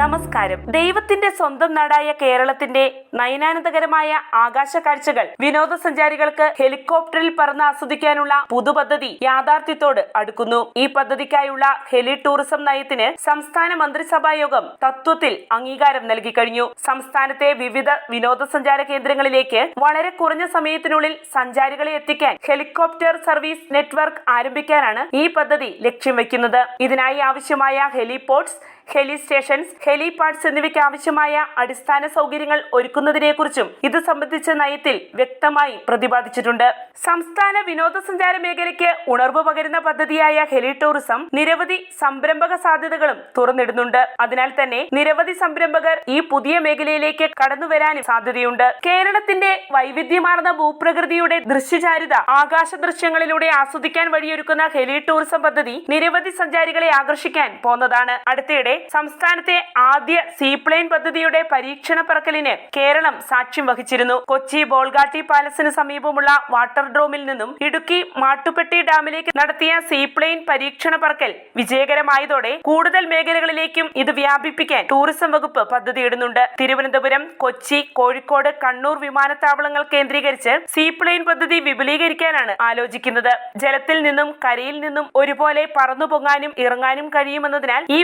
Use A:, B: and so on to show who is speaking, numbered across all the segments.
A: നമസ്കാരം. ദൈവത്തിന്റെ സ്വന്തം നാടായ കേരളത്തിന്റെ നയനാനന്ദകരമായ ആകാശ കാഴ്ചകൾ വിനോദസഞ്ചാരികൾക്ക് ഹെലികോപ്റ്ററിൽ പറന്ന് ആസ്വദിക്കാനുള്ള പുതുപദ്ധതി യാഥാർത്ഥ്യത്തോട് അടുക്കുന്നു. ഈ പദ്ധതിക്കായുള്ള ഹെലി ടൂറിസം നയത്തിന് സംസ്ഥാന മന്ത്രിസഭാ യോഗം തത്വത്തിൽ അംഗീകാരം നൽകി കഴിഞ്ഞു. സംസ്ഥാനത്തെ വിവിധ വിനോദസഞ്ചാര കേന്ദ്രങ്ങളിലേക്ക് വളരെ കുറഞ്ഞ സമയത്തിനുള്ളിൽ സഞ്ചാരികളെ എത്തിക്കാൻ ഹെലികോപ്റ്റർ സർവീസ് നെറ്റ്വർക്ക് ആരംഭിക്കാനാണ് ഈ പദ്ധതി ലക്ഷ്യം വെക്കുന്നത് ഇതിനായി ആവശ്യമായ ഹെലിപോർട്സ് ഹെലി സ്റ്റേഷൻസ് ഹെലിപാഡ്സ് എന്നിവയ്ക്ക് ആവശ്യമായ അടിസ്ഥാന സൗകര്യങ്ങൾ ഒരുക്കുന്നതിനെക്കുറിച്ചും ഇത് സംബന്ധിച്ച നയത്തിൽ വ്യക്തമായി പ്രതിപാദിച്ചിട്ടുണ്ട്. സംസ്ഥാന വിനോദസഞ്ചാര മേഖലയ്ക്ക് ഉണർവ് പകരുന്ന പദ്ധതിയായ ഹെലി ടൂറിസം നിരവധി സംരംഭക സാധ്യതകളും തുറന്നിടുന്നുണ്ട്. അതിനാൽ തന്നെ നിരവധി സംരംഭകർ ഈ പുതിയ മേഖലയിലേക്ക് കടന്നു വരാനും സാധ്യതയുണ്ട്. കേരളത്തിന്റെ വൈവിധ്യമാർന്ന ഭൂപ്രകൃതിയുടെ ദൃശ്യചാരിത ആകാശ ദൃശ്യങ്ങളിലൂടെ ആസ്വദിക്കാൻ വഴിയൊരുക്കുന്ന ഹെലി ടൂറിസം പദ്ധതി നിരവധി സഞ്ചാരികളെ ആകർഷിക്കാൻ പോന്നതാണ്. അടുത്തിടെ സംസ്ഥാനത്തെ ആദ്യ സീപ്ലെയിൻ പദ്ധതിയുടെ പരീക്ഷണ പറക്കലിന് കേരളം സാക്ഷ്യം വഹിച്ചിരുന്നു. കൊച്ചി ബോൾഗാട്ടി പാലസിന് സമീപമുള്ള വാട്ടർ ഡ്രോമിൽ നിന്നും ഇടുക്കി മാട്ടുപ്പെട്ടി ഡാമിലേക്ക് നടത്തിയ സീപ്ലെയിൻ പരീക്ഷണ പറക്കൽ വിജയകരമായതോടെ കൂടുതൽ മേഖലകളിലേക്കും ഇത് വ്യാപിപ്പിക്കാൻ ടൂറിസം വകുപ്പ് പദ്ധതിയിടുന്നുണ്ട് തിരുവനന്തപുരം കൊച്ചി കോഴിക്കോട് കണ്ണൂർ വിമാനത്താവളങ്ങൾ കേന്ദ്രീകരിച്ച് സീപ്ലെയിൻ പദ്ധതി വിപുലീകരിക്കാനാണ് ആലോചിക്കുന്നത്. ജലത്തിൽ നിന്നും കരയിൽ നിന്നും ഒരുപോലെ പറന്നു പൊങ്ങാനും ഇറങ്ങാനും കഴിയുമെന്നതിനാൽ ഈ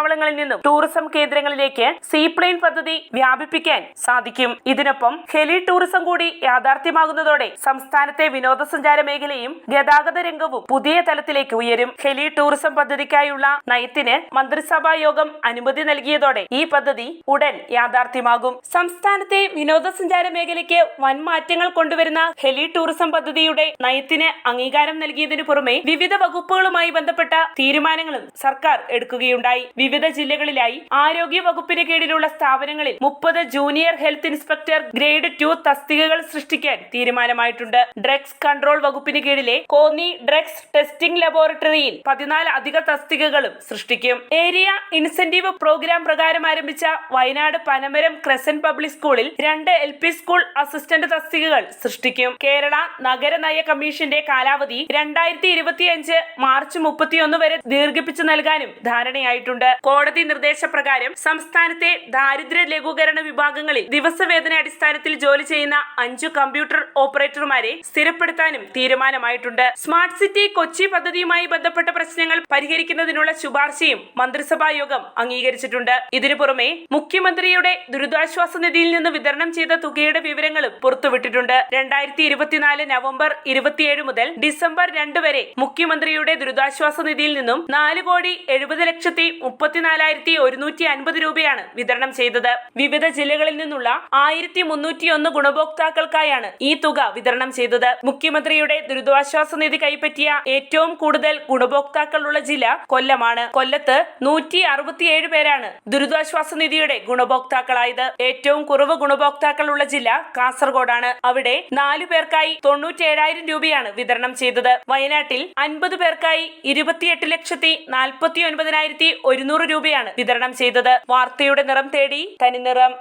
A: വിമാനത്താവളങ്ങളിൽ നിന്നും ടൂറിസം കേന്ദ്രങ്ങളിലേക്ക് സീപ്ലെയിൻ പദ്ധതി വ്യാപിപ്പിക്കാൻ സാധിക്കും. ഇതിനൊപ്പം ഹെലി ടൂറിസം കൂടി യാഥാർത്ഥ്യമാകുന്നതോടെ സംസ്ഥാനത്തെ വിനോദസഞ്ചാര മേഖലയും ഗതാഗത രംഗവും പുതിയ തലത്തിലേക്ക് ഉയരും. ഹെലി ടൂറിസം പദ്ധതിക്കായുള്ള നയത്തിന് മന്ത്രിസഭാ യോഗം അനുമതി നൽകിയതോടെ ഈ പദ്ധതി ഉടൻ യാഥാർത്ഥ്യമാകും. സംസ്ഥാനത്തെ വിനോദസഞ്ചാര മേഖലയ്ക്ക് വൻ മാറ്റങ്ങൾ കൊണ്ടുവരുന്ന ഹെലി ടൂറിസം പദ്ധതിയുടെ നയത്തിന് അംഗീകാരം നൽകിയതിനു പുറമെ വിവിധ വകുപ്പുകളുമായി ബന്ധപ്പെട്ട തീരുമാനങ്ങളും സർക്കാർ എടുക്കുകയുണ്ടായി. വിവിധ ജില്ലകളിലായി ആരോഗ്യ വകുപ്പിന് കീഴിലുള്ള സ്ഥാപനങ്ങളിൽ മുപ്പത് junior health inspector grade two തസ്തികകൾ സൃഷ്ടിക്കാൻ തീരുമാനമായിട്ടുണ്ട്. ഡ്രഗ്സ് കൺട്രോൾ വകുപ്പിന് കീഴിലെ കോന്നി ഡ്രഗ്സ് ടെസ്റ്റിംഗ് ലബോറട്ടറിയിൽ പതിനാല് അധിക തസ്തികകളും സൃഷ്ടിക്കും. ഏരിയ ഇൻസെന്റീവ് പ്രോഗ്രാം പ്രകാരം ആരംഭിച്ച വയനാട് പനമരം ക്രസന്റ് പബ്ലിക് സ്കൂളിൽ രണ്ട് എൽ പി സ്കൂൾ അസിസ്റ്റന്റ് തസ്തികകൾ സൃഷ്ടിക്കും. കേരള നഗരനയ കമ്മീഷന്റെ കാലാവധി രണ്ടായിരത്തി ഇരുപത്തിയഞ്ച് മാർച്ച് മുപ്പത്തിയൊന്ന് വരെ ദീർഘിപ്പിച്ചു നൽകാനും ധാരണയായിട്ടുണ്ട്. കോടതി നിർദ്ദേശപ്രകാരം സംസ്ഥാനത്തെ ദാരിദ്ര്യ ലഘൂകരണ വിഭാഗങ്ങളിൽ ദിവസവേതന അടിസ്ഥാനത്തിൽ ജോലി ചെയ്യുന്ന അഞ്ചു കമ്പ്യൂട്ടർ ഓപ്പറേറ്റർമാരെ സ്ഥിരപ്പെടുത്താനും തീരുമാനമായിട്ടുണ്ട്. സ്മാർട്ട് സിറ്റി കൊച്ചി പദ്ധതിയുമായി ബന്ധപ്പെട്ട പ്രശ്നങ്ങൾ പരിഹരിക്കുന്നതിനുള്ള ശുപാർശയും മന്ത്രിസഭാ യോഗം അംഗീകരിച്ചിട്ടുണ്ട്. ഇതിനു പുറമെ മുഖ്യമന്ത്രിയുടെ ദുരിതാശ്വാസ നിധിയിൽ നിന്ന് വിതരണം ചെയ്ത തുകയുടെ വിവരങ്ങളും പുറത്തുവിട്ടിട്ടുണ്ട്. രണ്ടായിരത്തി ഇരുപത്തിനാല് നവംബർ ഇരുപത്തിയേഴ് മുതൽ ഡിസംബർ രണ്ട് വരെ മുഖ്യമന്ത്രിയുടെ ദുരിതാശ്വാസ നിധിയിൽ നിന്നും നാല് കോടി എഴുപത് ലക്ഷത്തി മുപ്പത്തിനാലായിരത്തി ഒരുന്നൂറ്റി അൻപത് രൂപയാണ് വിതരണം ചെയ്തത്. വിവിധ ജില്ലകളിൽ നിന്നുള്ള ആയിരത്തി മുന്നൂറ്റിയൊന്ന് ഗുണഭോക്താക്കൾക്കായാണ് ഈ തുക വിതരണം ചെയ്തത്. മുഖ്യമന്ത്രിയുടെ ദുരിതാശ്വാസ നിധി കൈപ്പറ്റിയ ഏറ്റവും കൂടുതൽ ഗുണഭോക്താക്കളുള്ള ജില്ല കൊല്ലമാണ്. കൊല്ലത്ത് നൂറ്റി അറുപത്തിയേഴ് പേരാണ് ദുരിതാശ്വാസ നിധിയുടെ ഗുണഭോക്താക്കളായത്. ഏറ്റവും കുറവ് ഗുണഭോക്താക്കളുള്ള ജില്ല കാസർഗോഡാണ്. അവിടെ നാലു പേർക്കായി തൊണ്ണൂറ്റേഴായിരം രൂപയാണ് വിതരണം ചെയ്തത്. വയനാട്ടിൽ അൻപത് പേർക്കായി ഇരുപത്തിയെട്ട് ലക്ഷത്തി നാൽപ്പത്തി ഒൻപതിനായിരത്തി ഒരുന്നൂറ് രൂപയാണ് വിതരണം ചെയ്തത്. വാർത്തയുടെ നിറം തേടി തനിനിറം.